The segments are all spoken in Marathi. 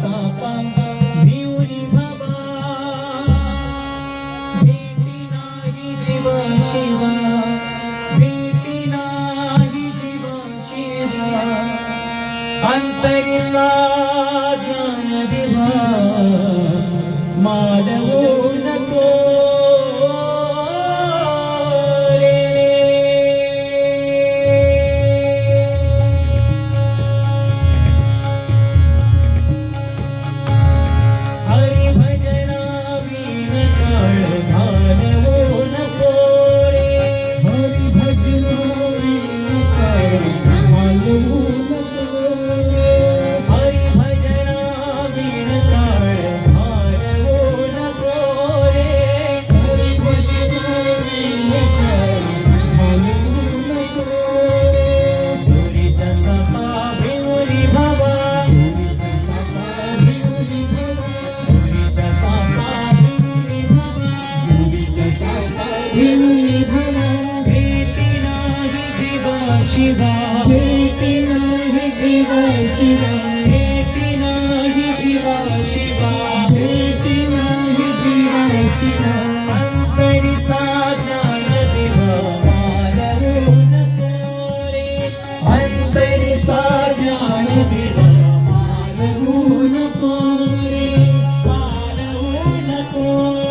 सापा भिवली बाबा भेटी नाही जीवा शिवा भेटी नाही अंतरीचा ज्ञान दिवा मानव 어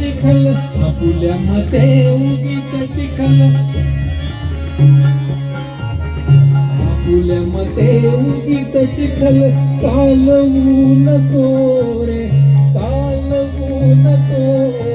चिखल आपल्या मते उगीच चिखल आपल्या मते उगीच चिखल कालवू नको रे कालवू नको.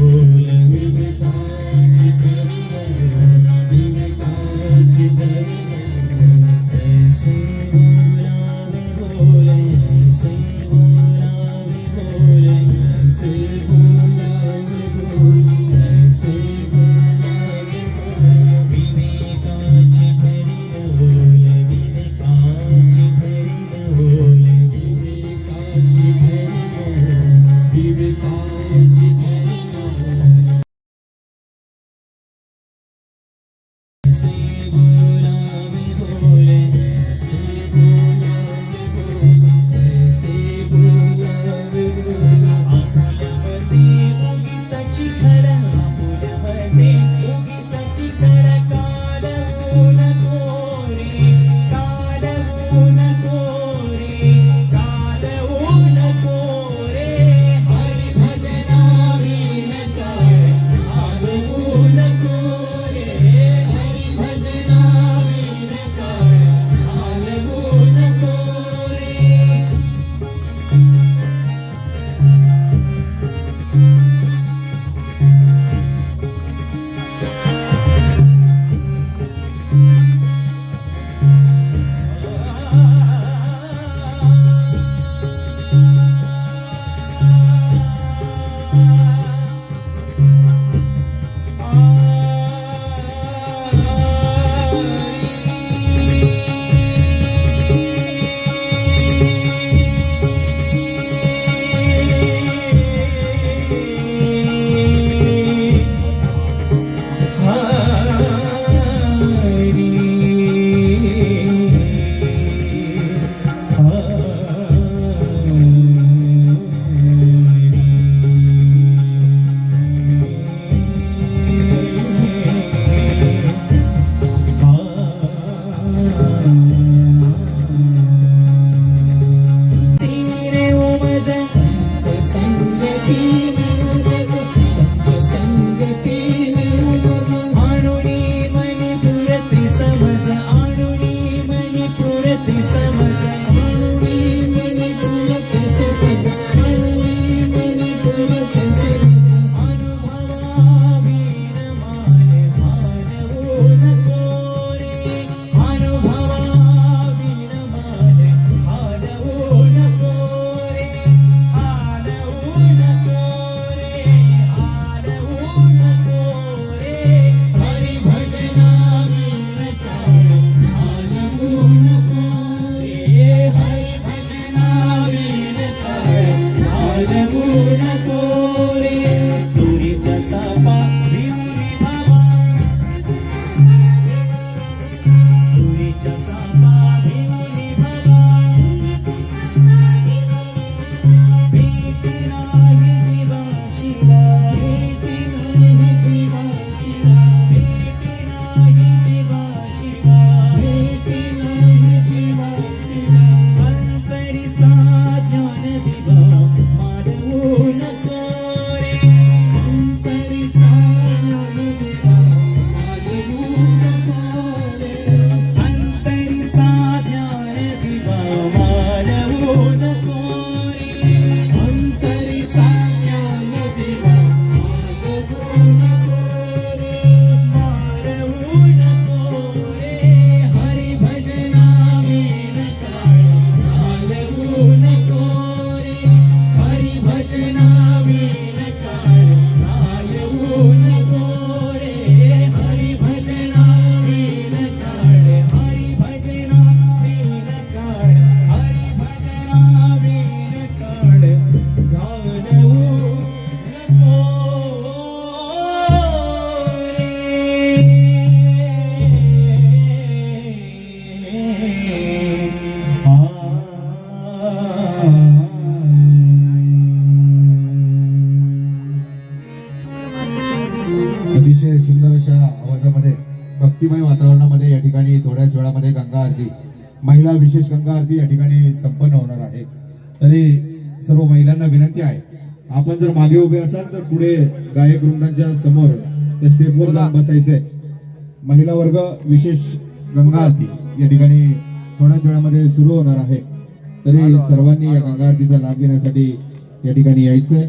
Kula Vivekara भक्तिमय वातावरणामध्ये या ठिकाणी थोड्याच वेळामध्ये गंगा आरती. महिला विशेष गंगा आरती या ठिकाणी संपन्न होणार आहे. तरी सर्व महिलांना विनंती आहे आपण जर मागे उभे असाल तर पुढे गायक वृंदांच्या समोर त्या स्टेपवर जाऊन बसायचंय. महिला वर्ग विशेष गंगा आरती या ठिकाणी थोड्याच वेळामध्ये सुरू होणार आहे. तरी सर्वांनी या गंगा आरतीचा लाभ घेण्यासाठी या ठिकाणी यायचंय.